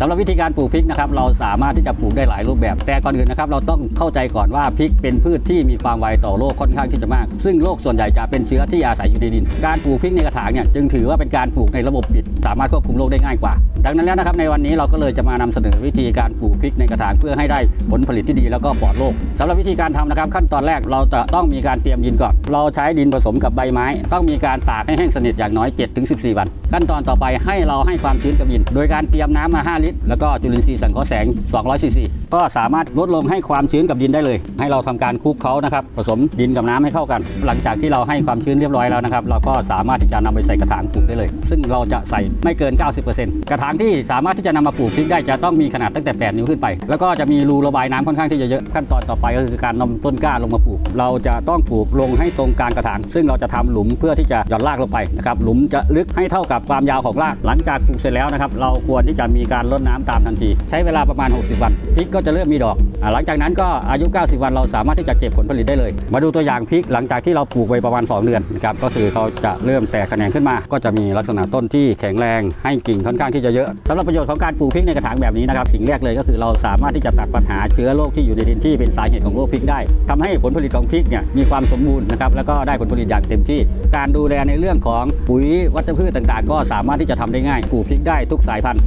สำหรับวิธีการปลูกพริกนะครับเราสามารถที่จะปลูกได้หลายรูปแบบ แต่ก่อนอื่นนะครับเราต้องเข้าใจก่อนว่าพริกเป็นพืชที่มีความไวต่อโรคค่อนข้างที่จะมาก ซึ่งโรคส่วนใหญ่จะเป็นเชื้อที่อาศัยอยู่ในดิน การปลูกพริกในกระถางเนี่ยจึงถือว่าเป็นการปลูกในระบบปิด สามารถควบคุมโรคได้ง่ายกว่า ดังนั้นแล้วนะครับในวันนี้เราก็เลยจะมานำเสนอวิธีการปลูกพริกในกระถางเพื่อให้ได้ผลผลิตที่ดีแล้วก็ปลอดโรคสำหรับวิธีการทำนะครับขั้นตอนแรกเราจะต้องมีการเตรียมดินก่อน เราใช้ดินผสมกับใบไม้ ต้องมีการตากให้แห้งสนิทอย่างน้อย 7-14 วัน ขั้นตอนต่อไปให้เราให้ความชื้นกับดิน โดยการเตรียมน้ำมา5ลิตร แล้วก็จุลินทรีย์สังเคราะห์แสง 200ซีซีก็สามารถลดลงให้ความชื้นกับดินได้เลย ให้เราทำการคลุกเคล้านะครับผสมดินกับน้ำให้เข้ากัน หลังจากที่เราให้ความชื้นเรียบร้อยแล้วนะครับเราก็สามารถที่จะนำไปใส่กระถางปลูกได้เลย ซึ่งเราจะใส่ไม่เกิน 90%กระถางที่สามารถที่จะนำมาปลูกพริกได้จะต้องมีขนาดตั้งแต่ 8 นิ้วขึ้นไป แล้วก็จะมีรูระบายน้ำค่อนข้างที่จะเยอะขั้นตอนต่อไปก็คือการนำต้นกล้าลงมาปลูก เราจะต้องปลูกลงให้ตรงกลางกระถาง ซึ่งเราจะทำหลุมเพื่อที่จะหย่อนรากลงไปนะครับหลุมจะลึกให้เท่ากับความยาวของราก หลังจากปลูกเสร็จแล้วนะครับเราควรที่จะมีการรดน้ำตามทันที ใช้เวลาประมาณ 60 วันพริกก็จะเริ่มมีดอกอหลังจากนั้นก็อายุ 90 วันเราสามารถที่จะเก็บผลผลิตได้เลย มาดูตัวอย่างพริกหลังจากที่เราปลูกไปประมาณ 2 เดือนนะครับก็คือเขาจะเริ่มแตกแขนงขึ้นมา ก็จะมีลักษณะต้นที่แข็งแรงให้กิ่งค่อนข้างที่จะเยอะสำหรับประโยชน์ของการปลูกพริกในกระถางแบบนี้นะครับสิ่งแรกเลยก็คือเราสามารถที่จะตัดปัญหาเชื้อโรคที่อยู่ในดินที่เป็นสาเหตุของโรคพริกได้ทำให้ผลผลิตของพริกเนี่ยมีความสมบูรณ์นะครับแล้วก็ได้ผลผลิตอย่างเต็มที่ การดูแลในเรื่องของปุ๋ยวัชพืชต่างๆ ก็สามารถที่จะทำได้ง่ายปลูกพริกได้ทุกสายพันธุ์